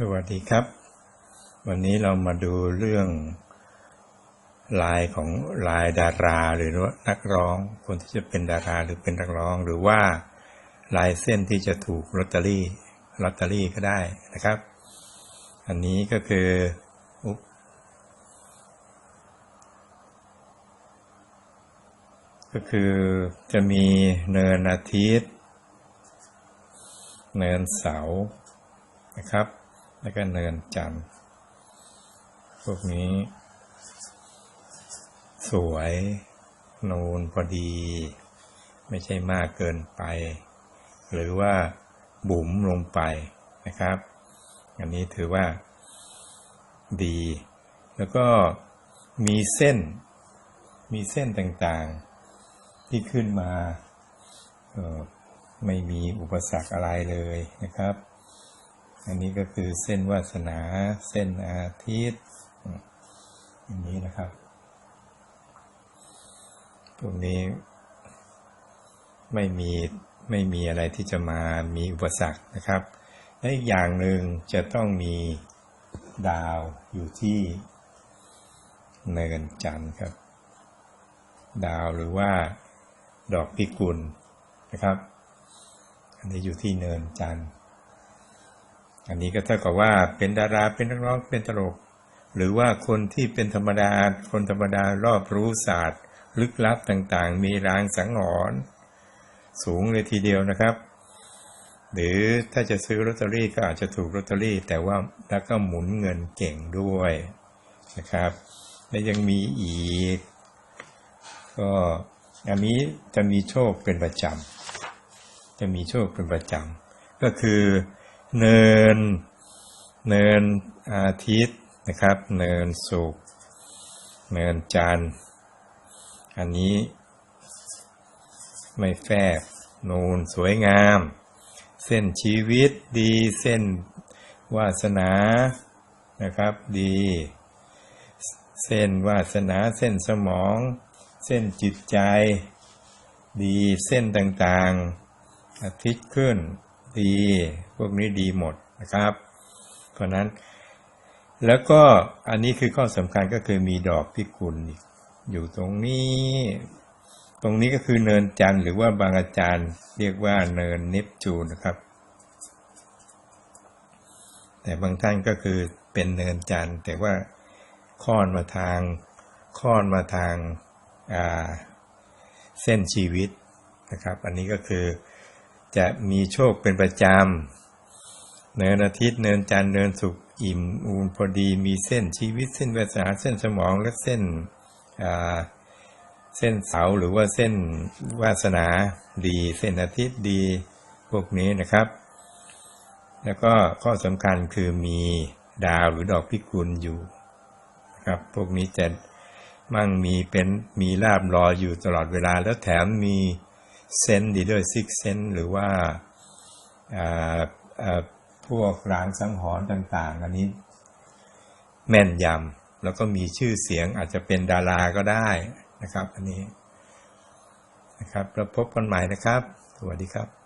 สวัสดีครับ วันนี้เรามาดูเรื่องลายของลายดาราหรือว่านักร้อง คนที่จะเป็นดาราหรือเป็นนักร้อง หรือว่าลายเส้นที่จะถูกลอตเตอรี่ลอตเตอรี่ก็ได้นะครับ อันนี้ก็คืออุ๊บก็คือจะมีเนินอาทิตย์ เนินเสาร์นะครับ แล้วก็เนินจันทร์พวกนี้ สวย นูนพอดี ไม่ใช่มากเกินไป หรือว่าบุ๋มลงไปนะครับ อันนี้ถือว่าดี แล้วก็มีเส้น มีเส้นต่างๆ ที่ขึ้นมาไม่มีอุปสรรคอะไรเลยนะครับ อันนี้ก็คือเส้นวาสนา เส้นอาทิตย์อย่างนี้นะครับพวกนี้ไม่มีไม่มีอะไรที่จะมามีอุปสรรคนะครับ และอีกอย่างหนึ่งจะต้องมีดาวอยู่ที่เนินจันทร์ครับ ดาวหรือว่าดอกพิกุลนะครับ อันนี้อยู่ที่เนินจันทร์ อันนี้ก็เท่ากับว่าเป็นดาราเป็นนักร้องเป็นตลก หรือว่าคนที่เป็นธรรมดา คนธรรมดารอบรู้ศาสตร์ ลึกลับต่างๆ มีรางสังหรณ์สูงเลยทีเดียวนะครับ หรือถ้าจะซื้อลอตเตอรี่ก็อาจจะถูกลอตเตอรี่ แต่ว่าแล้วก็หมุนเงินเก่งด้วยนะครับ และยังมีอีก ก็อันนี้จะมีโชคเป็นประจำจะมีโชคเป็นประจำก็คือ เนิน เนินอาทิตย์นะครับ เนินศุกเนินจันทร์อันนี้ ไม่แฟบนูนสวยงาม เส้นชีวิตดีเส้นวาสนานะครับดี เส้นวาสนาเส้นสมอง เส้นจิตใจ ดีเส้นต่างๆ อาทิตย์ขึ้น ดีพวกนี้ดีหมดนะครับ เพราะนั้นแล้วก็อันนี้คือข้อสำคัญก็คือมีดอกพิกุลอยู่ตรงนี้ ตรงนี้ก็คือเนินจันทร์หรือว่าบางอาจารย์เรียกว่าเนินเนปจูนนะครับ แต่บางท่านก็คือเป็นเนินจันทร์แต่ว่าค่อนมาทางค่อนมาทางเส้นชีวิตนะครับ อันนี้ก็คือ จะมีโชคเป็นประจำเนินอาทิตย์เนินจันทร์เนินศุกอิ่มอูนพอดีมีเส้นชีวิตเส้นวาสนาเส้นสมองและเส้นเส้นเสาหรือว่าเส้นวาสนาดี เส้นอาทิตย์ดีพวกนี้นะครับ แล้วก็ข้อสำคัญคือมีดาวหรือดอกพิกุลอยู่นะครับ พวกนี้จะมั่งมีเป็นมีลาบรออยู่ตลอดเวลาแล้วแถมมี เซนดีด้วยซิกเซนหรือว่าพวกรางสังหรณ์ต่าง ๆ อันนี้แม่นยำแล้วก็มีชื่อเสียงอาจจะเป็นดาราก็ได้นะครับ อันนี้นะครับเราพบกันใหม่นะครับ สวัสดีครับ